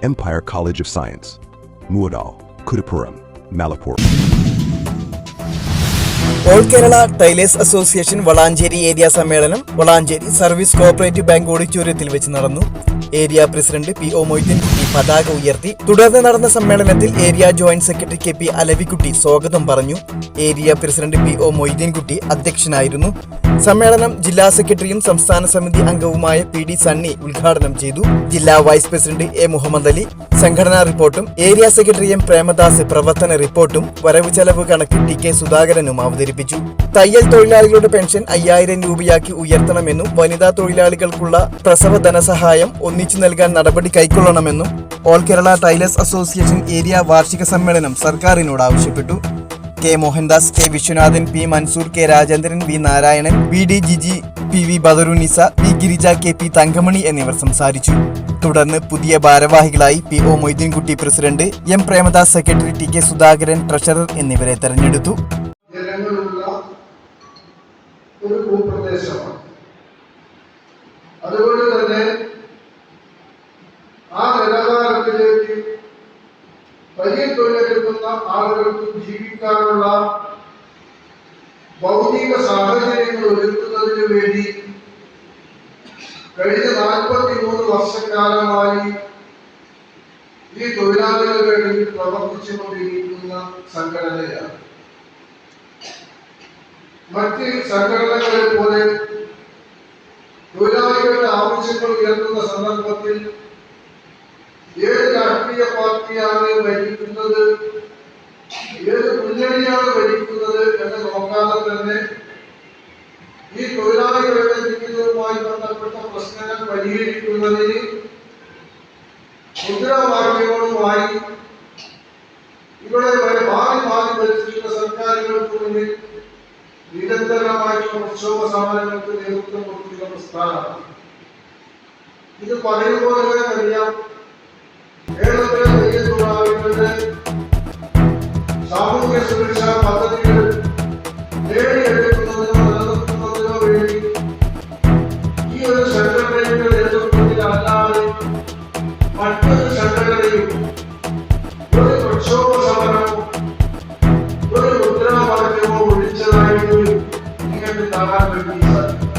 Empire College of Science. Muadal, Kudapuram, Malapur. All Kerala tailors association Valanchery area സമ്മേളനം Valanchery service cooperative bank ഓഡിറ്റോറിയത്തിൽ വെച്ച് നടന്നു area president P O Moideen Kutty പതാക ഉയർത്തി തുടർന്ന് നടന്ന സമ്മേളനത്തിൽ area joint secretary K P Alavikutty സ്വാഗതം പറഞ്ഞു area president P O Moideenkutty അധ്യക്ഷനായിരുന്നു സമ്മേളനം ജില്ലാ സെക്രട്ടറിയും സംസ്ഥാന സമിതി അംഗവുമായ പി ഡി സണ്ണി ഉദ്ഘാടനം ചെയ്തു. ജില്ലാ vice president A Muhammad Ali. സംഘടനാ റിപ്പോർട്ടും ഏരിയ സെക്രട്ടറി എം പ്രേമദാസ് പ്രവർത്തന റിപ്പോർട്ടും വരവ് ചെലവ് കണക്ക് ടി കെ സുധാകരനും അവതരിപ്പിച്ചു. തയ്യൽ തൊഴിലാളികളുടെ പെൻഷൻ അയ്യായിരം രൂപയാക്കി ഉയർത്തണമെന്നും വനിതാ തൊഴിലാളികൾക്കുള്ള പ്രസവ ധനസഹായം ഒന്നിച്ചു നൽകാൻ നടപടി കൈക്കൊള്ളണമെന്നും all Kerala tailors association area വാർഷിക സമ്മേളനം സർക്കാരിനോട് ആവശ്യപ്പെട്ടു. K Mohandas K Viswanathan P Mansoor K Rajendran V Narayanan V D Jiji P V Badarunisa V Girija K P Thankamani എന്നിവർ സംസാരിച്ചു. തുടർന്ന് പുതിയ ഭാരവാഹികളായി P O Moideenkutty president M Premadas secretary T K Sudhakaran treasurer എന്നിവരെ തെരഞ്ഞെടുത്തു. അതുകൊണ്ട് വലിയ തൊഴിലെടുക്കുന്ന ആളുകൾക്ക് ജീവിക്കാനുള്ള ഭൗതിക സാഹചര്യങ്ങൾ ഒരുക്കുന്നതിന് വേണ്ടി കഴിഞ്ഞ നാൽപ്പത്തി മൂന്ന് വർഷക്കാലമായി ഈ തൊഴിലാളികളുടെ ഇടയിൽ പ്രവർത്തിച്ചുകൊണ്ടിരിക്കുന്ന സംഘടനയാണ്. മറ്റ് സംഘടനകളെ പോലെ തൊഴിലാളികളുടെ ആവശ്യങ്ങൾ ഉയർത്തുന്ന സന്ദർഭത്തിൽ ഏത് രാഷ്ട്രീയ പാർട്ടിയാണ് ഭരിക്കുന്നത്? ഏത് മുന്നണിയാണ് ഭരിക്കുന്നത് എന്ന് നോക്കാതെ തന്നെ ഈ തൊഴിലാളികളുടെ ജീവിതവുമായി ബന്ധപ്പെട്ട പ്രശ്നങ്ങൾ പരിഹരിക്കുന്നതിന് മുദ്രാവാക്യങ്ങളുമായി ഇവിടെ മാറി മാറി ഭരിച്ചിട്ടുള്ള സർക്കാരുകൾക്ക് മുന്നിൽ നിരന്തരമായിട്ടുള്ള പ്രക്ഷോഭ സമരങ്ങൾക്ക് നേതൃത്വം കൊടുക്കുന്ന പ്രസ്ഥാനമാണ്. ഇത് പറയുമ്പോൾ തന്നെ അറിയാം കേരളത്തിലെ തൊഴിലാളികളുടെ സാമൂഹ്യ സുരക്ഷാ പദ്ധതികൾ നേടിയെടുക്കുന്നതിനോ നിലനിർത്തുന്നതിനോ വേണ്ടി ഈ ഒരു സംഘടനയുടെ നേതൃത്വത്തിൽ അല്ലാതെ മറ്റൊരു സംഘടനയും ഒരു പ്രക്ഷോഭ സമരമോ ഒരു മുദ്രാവാക്യമോ വിളിച്ചതായിട്ട് നിങ്ങൾക്ക് കാണാൻ വേണ്ടി സാധിക്കും.